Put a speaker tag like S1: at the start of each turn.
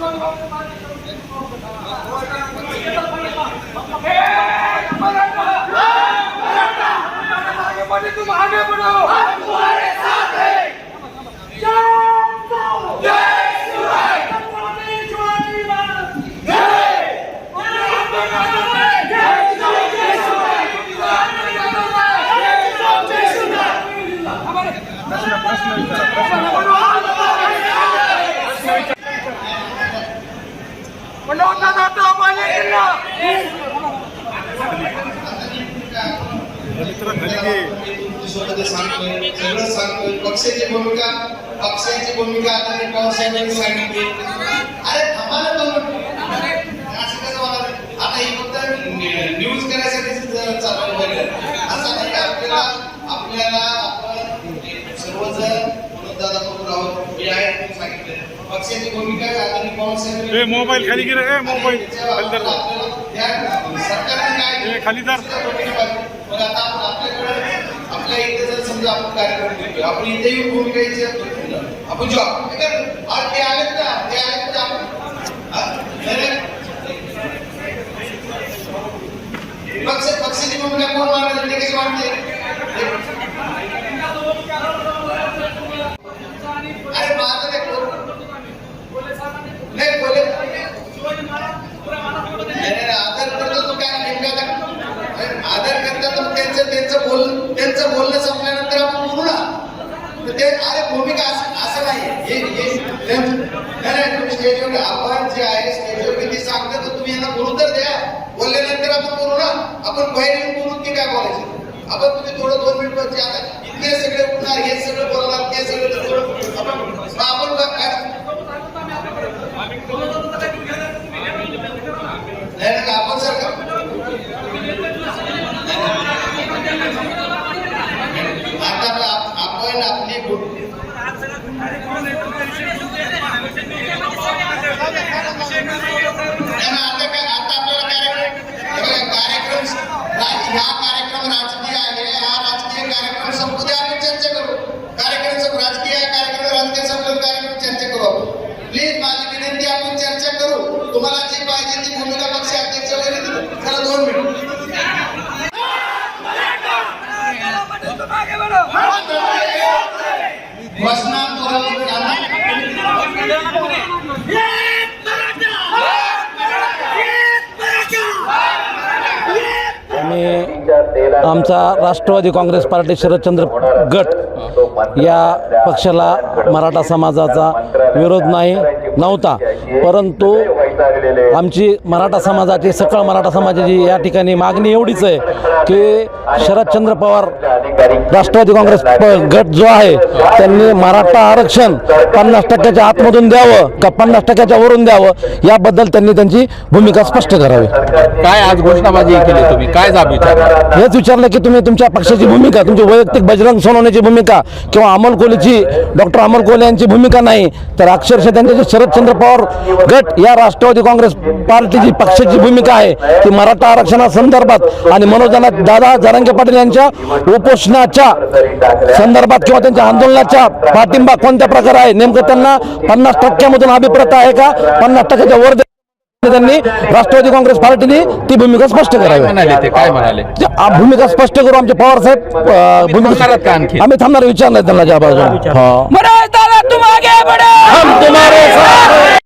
S1: Gracias. आगे
S2: स्वतः सांगतोय सगळं सांगतोय पक्षाची भूमिका पक्षाची भूमिका आता मी पवार सांगितली अरे दोन असं कसं मला आता ही फक्त न्यूज करायसाठी चालू असं नाही का आपल्याला आपल्याला आपण सर्वजण म्हणून दादा कपूर आहोत हे आहे तुम्ही सांगितलं पक्षाची भूमिका आता मी पवार साहेबांनी
S3: ए, मोबाईल खाली गिरा, ए, मोबाईल. खाली धर.
S2: सरकारने काय
S3: खाली धर.
S2: मग आता आपण आपल्याकडे आपल्या इथे जर समजा आपण कार्यक्रम घेतोय आपण इथे भूमिका आपण जॉब ते आलेत ना ते आलेत ना आपण हा? नाही, नाही. पक्ष पक्षाची भूमिका कोण मांडणार ते कशी मांडते अरे माझं नाही कोण नाही बोले नाही, नाही, आदर करतो तो काय नेमका काय अरे, आदर करता तर त्यांचं त्यांचं बोल त्यांचं बोलणं संपल्यानंतर आपण बोलू ना तर ते अरे भूमिका असं असं नाही. हे नाही तुम्ही स्टेजवर आपण जे आहे स्टेजवर किती सांगता तर तुम्ही यांना बोलू तर द्या. बोलल्यानंतर आपण बोलू ना आपण बाहेर येऊन बोलू की काय बोलायचं? आपण तुम्ही थोडं दोन मिनिट बस आता इतके सगळे उठणार हे सगळं बोलणार ते सगळं थोडं आपण मग आपण काय नाही नाही आपण सर का आता आप- आपण आपली भू- नाही, नाही, आता काय आता आपल्याला कार्यक्रम हे बघा, कार्यक्रम रा- ह्या कार्यक्रम राजकीय आहे हा राजकीय कार्यक्रम संपू द्या आपण चर्चा करू कार्यक्रम सं- राजकीय आहे, कार्यक्रम राजकीय संपलं कार्यक्रम चर्चा करू आपण प्लीज माझी विनंती आपण चर्चा करू तुम्हाला जी पाहिजे ती भूमिका पक्ष अध्यक्ष वगैरे दिली. चला दोन मिनिट
S1: तुम आगे बढ़ो
S2: वसनापुरावर जाणार
S4: आम्ही आमचा राष्ट्रवादी काँग्रेस पार्टी शरदचंद्र गट या पक्षाला मराठा समाजाचा विरोध नाही नव्हता. परंतु आमची मराठा समाजाची सकळ मराठा समाजाची या ठिकाणी मागणी एवढीच आहे की शरदचंद्र पवार राष्ट्रवादी काँग्रेस गट जो आहे त्यांनी मराठा आरक्षण पन्नास टक्क्याच्या आतमधून द्यावं का पन्नास टक्क्याच्या वरून द्यावं याबद्दल त्यांनी त्यांची भूमिका स्पष्ट करावी.
S5: काय आज घोषणाबाजी केली तुम्ही? काय जाब
S4: हेच विचारलं की तुम्ही तुमच्या पक्षाची भूमिका तुमची वैयक्तिक बजरंग सोनवण्याची भूमिका किंवा अमोल कोहलीची डॉक्टर अमोल कोहली यांची भूमिका नाही तर अक्षरशः त्यांचे जे शरदचंद्र पवार गट या राष्ट्रवादी काँग्रेस पार्टीची पक्षाची भूमिका आहे ती मराठा आरक्षणासंदर्भात आणि मनोजना दादा जरांगे पाटील यांच्या उपोषणाच्या संदर्भात किंवा त्यांच्या आंदोलनाच्या पाठिंबा कोणत्या प्रकारे आहे? नेमकं त्यांना पन्नास टक्क्यामधून अभिप्राय आहे का? पन्नास टक्क्याच्या वर त्यांनी राष्ट्रवादी काँग्रेस पार्टीने ती भूमिका स्पष्ट
S5: काय
S4: करावी
S5: म्हणाले ते? काय म्हणाले?
S4: भूमिका स्पष्ट करू आमचे पवार साहेब
S5: का?
S4: भूमिका आम्ही थांबणार विचारलं त्यांना ज्या बाजूला हा.